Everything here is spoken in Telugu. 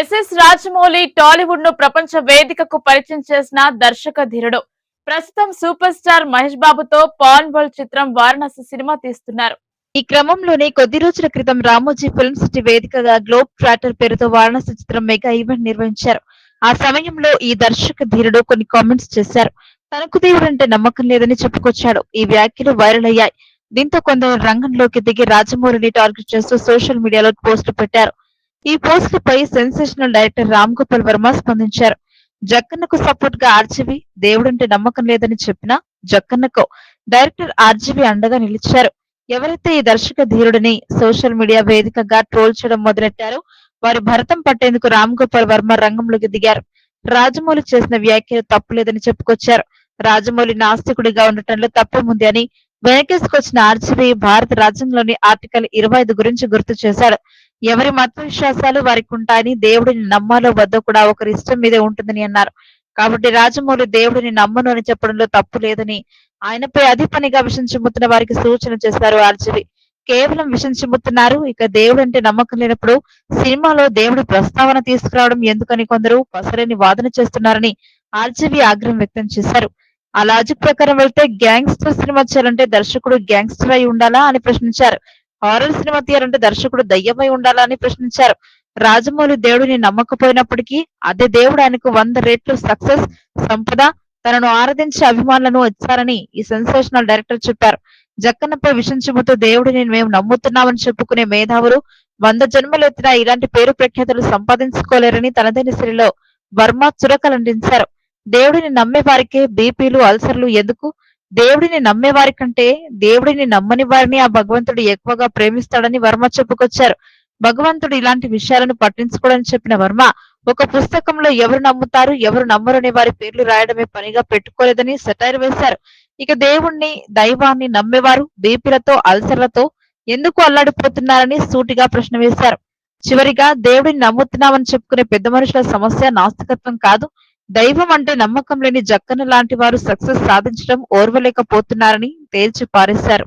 ఎస్ఎస్ రాజమౌళి టాలీవుడ్ను ప్రపంచ వేదికకు పరిచయం చేసిన దర్శక ధీరుడు. ప్రస్తుతం సూపర్ స్టార్ మహేష్ బాబుతో పాన్ వరల్డ్ చిత్రం వారణాసి సినిమా తీస్తున్నారు. ఈ క్రమంలోనే కొద్ది రోజుల క్రితం రామోజీ ఫిల్మ్ సిటీ వేదికగా గ్లోబ్ ట్రాటర్ పేరుతో వారణాసి చిత్రం మెగా ఈవెంట్ నిర్వహించారు. ఆ సమయంలో ఈ దర్శక ధీరుడు కొన్ని కామెంట్స్ చేశారు. తనకు దేవుడంటే నమ్మకం లేదని చెప్పుకొచ్చాడు. ఈ వ్యాఖ్యలు వైరల్ అయ్యాయి. దీంతో కొందరు రంగంలోకి దిగి రాజమౌళిని టార్గెట్ చేస్తూ సోషల్ మీడియాలో పోస్టులు పెట్టారు. ఈ పోస్టులపై సెన్సేషనల్ డైరెక్టర్ రామ్ గోపాల్ వర్మ స్పందించారు. జక్కన్నకు సపోర్ట్గా ఆర్జీవి దేవుడంటే నమ్మకం లేదని చెప్పిన జక్కన్నకు డైరెక్టర్ ఆర్జీవి అండగా నిలిచారు. ఎవరైతే ఈ దర్శక ధీరుడిని సోషల్ మీడియా వేదికగా ట్రోల్ చేయడం మొదలెట్టారో వారి భరతం పట్టేందుకు రామ్ గోపాల్ వర్మ రంగంలోకి దిగారు. రాజమౌళి చేసిన వ్యాఖ్యలు తప్పులేదని చెప్పుకొచ్చారు. రాజమౌళి నాస్తికుడిగా ఉండటంలో తప్పముంది అని వెనకేసుకొచ్చిన ఆర్జీవి భారత రాజ్యంలోని ఆర్టికల్ ఇరవై ఐదు గురించి గుర్తు చేశారు ఎవరి మత విశ్వాసాలు వారికి ఉంటాయని దేవుడిని నమ్మాలో వద్ద కూడా ఒకరి ఇష్టం మీదే ఉంటుందని అన్నారు. కాబట్టి రాజమౌళి దేవుడిని నమ్మను అని చెప్పడంలో తప్పు లేదని ఆయనపై అది పనిగా విషం చిమ్ముతున్న వారికి సూచన చేశారు ఆర్జీవి. కేవలం విషం చిమ్ముతున్నారు ఇక దేవుడు అంటే నమ్మకం లేనప్పుడు సినిమాలో దేవుడు ప్రస్తావన తీసుకురావడం ఎందుకని కొందరు పసరని వాదన చేస్తున్నారని ఆర్జీవి ఆగ్రహం వ్యక్తం చేశారు. ఆ లాజిక్ ప్రకారం వెళ్తే గ్యాంగ్స్టర్ సినిమా చేయాలంటే దర్శకుడు గ్యాంగ్స్టర్ అయి ఉండాలా అని ప్రశ్నించారు. హారర్ సినిమా తీయాలంటే దర్శకుడు దయ్యమై ఉండాలని ప్రశ్నించారు. రాజమౌళి దేవుడిని నమ్మకపోయినప్పటికీ అదే దేవుడు ఆయనకు వంద రేట్లు సక్సెస్ సంపద తనను ఆరాధించే అభిమానులను ఇచ్చారని ఈ సెన్సేషనల్ డైరెక్టర్ చెప్పారు. జక్కన్నపై విషం చెబుతూ దేవుడిని మేము నమ్ముతున్నామని చెప్పుకునే మేధావులు వంద జన్మలు ఎత్తిన ఇలాంటి పేరు ప్రఖ్యాతులు సంపాదించుకోలేరని తనదైన శ్రీలో వర్మ చురకలంటించారు. దేవుడిని నమ్మే వారికే బీపీలు అల్సర్లు ఎందుకు? దేవుడిని నమ్మే వారి కంటే దేవుడిని నమ్మని వారిని ఆ భగవంతుడు ఎక్కువగా ప్రేమిస్తాడని వర్మ చెప్పుకొచ్చారు. భగవంతుడు ఇలాంటి విషయాలను పట్టించుకోడని చెప్పిన వర్మ ఒక పుస్తకంలో ఎవరు నమ్ముతారు ఎవరు నమ్మరు అనే వారి పేర్లు రాయడమే పనిగా పెట్టుకోలేదని సెటైర్ వేశారు. ఇక దేవుణ్ణి దైవాన్ని నమ్మేవారు బీపీలతో అల్సర్లతో ఎందుకు అల్లాడిపోతున్నారని సూటిగా ప్రశ్న వేశారు. చివరిగా దేవుడిని నమ్ముతున్నామని చెప్పుకునే పెద్ద మనుషుల సమస్య నాస్తికత్వం కాదు దైవం అంటే నమ్మకం లేని జక్కన లాంటి వారు సక్సెస్ సాధించడం ఓర్వలేకపోతున్నారని తేల్చి పారేశారు.